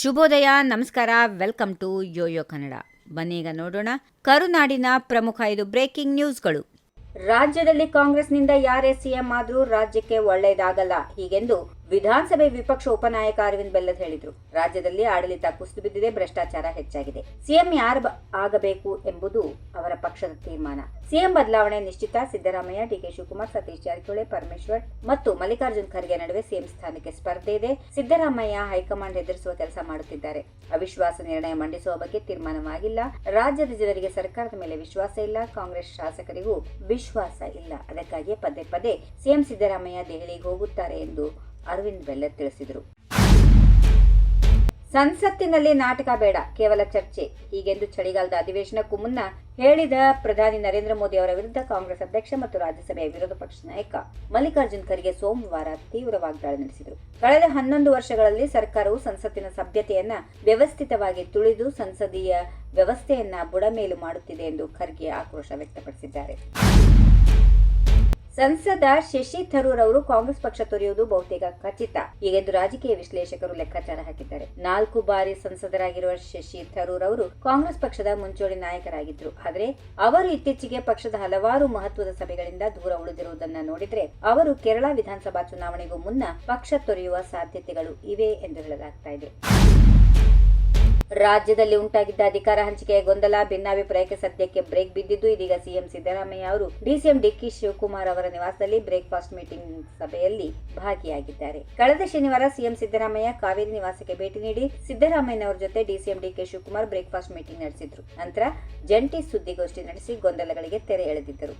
ಶುಭೋದಯ, ನಮಸ್ಕಾರ, welcome to Yoyo Kannada. ಬನ್ನೀಗ ನೋಡೋಣ ಕರುನಾಡಿನ ಪ್ರಮುಖ ಐದು ಬ್ರೇಕಿಂಗ್ ನ್ಯೂಸ್ಗಳು. ರಾಜ್ಯದಲ್ಲಿ ಕಾಂಗ್ರೆಸ್ನಿಂದ ಯಾರೇ ಸಿಎಂ ಆದರೂ ರಾಜ್ಯಕ್ಕೆ ಒಳ್ಳೆಯದಾಗಲ್ಲ. ಹೀಗೆಂದು ವಿಧಾನಸಭೆ ವಿಪಕ್ಷ ಉಪನಾಯಕ ಅರವಿಂದ್ ಬೆಲ್ಲದ್ ಹೇಳಿದ್ರು. ರಾಜ್ಯದಲ್ಲಿ ಆಡಳಿತ ಕುಸಿದು ಬಿದ್ದಿದೆ, ಭ್ರಷ್ಟಾಚಾರ ಹೆಚ್ಚಾಗಿದೆ. ಸಿಎಂ ಯಾರು ಆಗಬೇಕು ಎಂಬುದು ಅವರ ಪಕ್ಷದ ತೀರ್ಮಾನ. ಸಿಎಂ ಬದಲಾವಣೆ ನಿಶ್ಚಿತ, ಸಿದ್ದರಾಮಯ್ಯ ಡಿಕೆ ಶಿವಕುಮಾರ್, ಸತೀಶ್ ಜಾರಕಿಹೊಳಿ, ಪರಮೇಶ್ವರ್ ಮತ್ತು ಮಲ್ಲಿಕಾರ್ಜುನ್ ಖರ್ಗೆ ನಡುವೆ ಸಿಎಂ ಸ್ಥಾನಕ್ಕೆ ಸ್ಪರ್ಧೆ ಇದೆ. ಸಿದ್ದರಾಮಯ್ಯ ಹೈಕಮಾಂಡ್ ಎದುರಿಸುವ ಕೆಲಸ ಮಾಡುತ್ತಿದ್ದಾರೆ. ಅವಿಶ್ವಾಸ ನಿರ್ಣಯ ಮಂಡಿಸುವ ಬಗ್ಗೆ ತೀರ್ಮಾನವಾಗಿಲ್ಲ. ರಾಜ್ಯದ ಜನರಿಗೆ ಸರ್ಕಾರದ ಮೇಲೆ ವಿಶ್ವಾಸ ಇಲ್ಲ. ಕಾಂಗ್ರೆಸ್ ಶಾಸಕರಿಗೂ ವಿಶ್ವಾಸ ಇಲ್ಲ. ಅದಕ್ಕಾಗಿಯೇ ಪದೇ ಪದೇ ಸಿಎಂ ಸಿದ್ದರಾಮಯ್ಯ ದೆಹಲಿಗೆ ಹೋಗುತ್ತಾರೆ ಎಂದು ಅರವಿಂದ್ ಬೆಲ್ಲದ್ ತಿಳಿಸಿದರು. ಸಂಸತ್ತಿನಲ್ಲಿ ನಾಟಕ ಬೇಡ, ಕೇವಲ ಚರ್ಚೆ. ಹೀಗೆಂದು ಚಳಿಗಾಲದ ಅಧಿವೇಶನಕ್ಕೂ ಮುನ್ನ ಹೇಳಿದ ಪ್ರಧಾನಿ ನರೇಂದ್ರ ಮೋದಿ ಅವರ ವಿರುದ್ಧ ಕಾಂಗ್ರೆಸ್ ಅಧ್ಯಕ್ಷ ಮತ್ತು ರಾಜ್ಯಸಭೆಯ ವಿರೋಧ ಪಕ್ಷದ ನಾಯಕ ಮಲ್ಲಿಕಾರ್ಜುನ್ ಖರ್ಗೆ ಸೋಮವಾರ ತೀವ್ರ ವಾಗ್ದಾಳಿ ನಡೆಸಿದರು. ಕಳೆದ ಹನ್ನೊಂದು ವರ್ಷಗಳಲ್ಲಿ ಸರ್ಕಾರವು ಸಂಸತ್ತಿನ ಸಭ್ಯತೆಯನ್ನ ವ್ಯವಸ್ಥಿತವಾಗಿ ತುಳಿದು ಸಂಸದೀಯ ವ್ಯವಸ್ಥೆಯನ್ನ ಬುಡಮೇಲು ಮಾಡುತ್ತಿದೆ ಎಂದು ಖರ್ಗೆ ಆಕ್ರೋಶ ವ್ಯಕ್ತಪಡಿಸಿದ್ದಾರೆ. ಸಂಸದ ಶಶಿ ಥರೂರ್ ಅವರು ಕಾಂಗ್ರೆಸ್ ಪಕ್ಷ ತೊರೆಯುವುದು ಬಹುತೇಕ ಖಚಿತ. ಹೀಗೆಂದು ರಾಜಕೀಯ ವಿಶ್ಲೇಷಕರು ಲೆಕ್ಕಾಚಾರ ಹಾಕಿದ್ದಾರೆ. ನಾಲ್ಕು ಬಾರಿ ಸಂಸದರಾಗಿರುವ ಶಶಿ ಥರೂರ್ ಅವರು ಕಾಂಗ್ರೆಸ್ ಪಕ್ಷದ ಮುಂಚೂಣಿ ನಾಯಕರಾಗಿದ್ದರು. ಆದರೆ ಅವರು ಇತ್ತೀಚೆಗೆ ಪಕ್ಷದ ಹಲವಾರು ಮಹತ್ವದ ಸಭೆಗಳಿಂದ ದೂರ ಉಳಿದಿರುವುದನ್ನ ನೋಡಿದ್ರೆ ಅವರು ಕೇರಳ ವಿಧಾನಸಭಾ ಚುನಾವಣೆಗೂ ಮುನ್ನ ಪಕ್ಷ ತೊರೆಯುವ ಸಾಧ್ಯತೆಗಳು ಇವೆ ಎಂದು ಹೇಳಲಾಗ್ತಾ ಇದೆ. ರಾಜ್ಯದಲ್ಲಿ ಉಂಟಾಗಿದ್ದ ಅಧಿಕಾರ ಹಂಚಿಕೆಯ ಗೊಂದಲ, ಭಿನ್ನಾಭಿಪ್ರಾಯಕ್ಕೆ ಸದ್ಯಕ್ಕೆ ಬ್ರೇಕ್ ಬಿದ್ದಿದ್ದು ಇದೀಗ ಸಿಎಂ ಸಿದ್ದರಾಮಯ್ಯ ಅವರು ಡಿಸಿಎಂ ಡಿಕೆ ಶಿವಕುಮಾರ್ ಅವರ ನಿವಾಸದಲ್ಲಿ ಬ್ರೇಕ್ಫಾಸ್ಟ್ ಮೀಟಿಂಗ್ ಸಭೆಯಲ್ಲಿ ಭಾಗಿಯಾಗಿದ್ದಾರೆ. ಕಳೆದ ಶನಿವಾರ ಸಿಎಂ ಸಿದ್ದರಾಮಯ್ಯ ಕಾವೇರಿ ನಿವಾಸಕ್ಕೆ ಭೇಟಿ ನೀಡಿ ಸಿದ್ದರಾಮಯ್ಯನವರ ಜೊತೆ DCM DK Shivakumar breakfast meeting ನಡೆಸಿದ್ರು. ನಂತರ ಜಂಟಿ ಸುದ್ದಿಗೋಷ್ಠಿ ನಡೆಸಿ ಗೊಂದಲಗಳಿಗೆ ತೆರೆ ಎಳೆದಿದ್ದರು.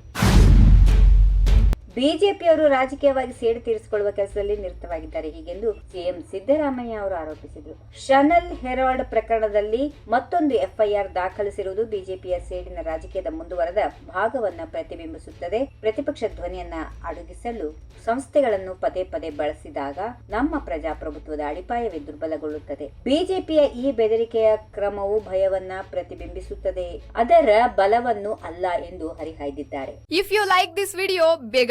ಬಿಜೆಪಿಯವರು ರಾಜಕೀಯವಾಗಿ ಸೇಡು ತೀರಿಸಿಕೊಳ್ಳುವ ಕೆಲಸದಲ್ಲಿ ನಿರತವಾಗಿದ್ದಾರೆ. ಹೀಗೆಂದು ಸಿಎಂ ಸಿದ್ದರಾಮಯ್ಯ ಅವರು ಆರೋಪಿಸಿದರು. ಶನಲ್ ಹೆರಾಲ್ಡ್ ಪ್ರಕರಣದಲ್ಲಿ ಮತ್ತೊಂದು ಎಫ್ಐಆರ್ ದಾಖಲಿಸಿರುವುದು ಬಿಜೆಪಿಯ ಸೇಡಿನ ರಾಜಕೀಯದ ಮುಂದುವರೆದ ಭಾಗವನ್ನು ಪ್ರತಿಬಿಂಬಿಸುತ್ತದೆ. ಪ್ರತಿಪಕ್ಷ ಧ್ವನಿಯನ್ನ ಅಡಗಿಸಲು ಸಂಸ್ಥೆಗಳನ್ನು ಪದೇ ಪದೇ ಬಳಸಿದಾಗ ನಮ್ಮ ಪ್ರಜಾಪ್ರಭುತ್ವದ ಅಡಿಪಾಯವೇ ದುರ್ಬಲಗೊಳ್ಳುತ್ತದೆ. ಬಿಜೆಪಿಯ ಈ ಬೆದರಿಕೆಯ ಕ್ರಮವು ಭಯವನ್ನ ಪ್ರತಿಬಿಂಬಿಸುತ್ತದೆ. ಅದರ ಬಲವನ್ನು ಅಲ್ಲ ಎಂದು ಹರಿಹಾಯ್ದಿದ್ದಾರೆ. If you like this video ಬೇಗ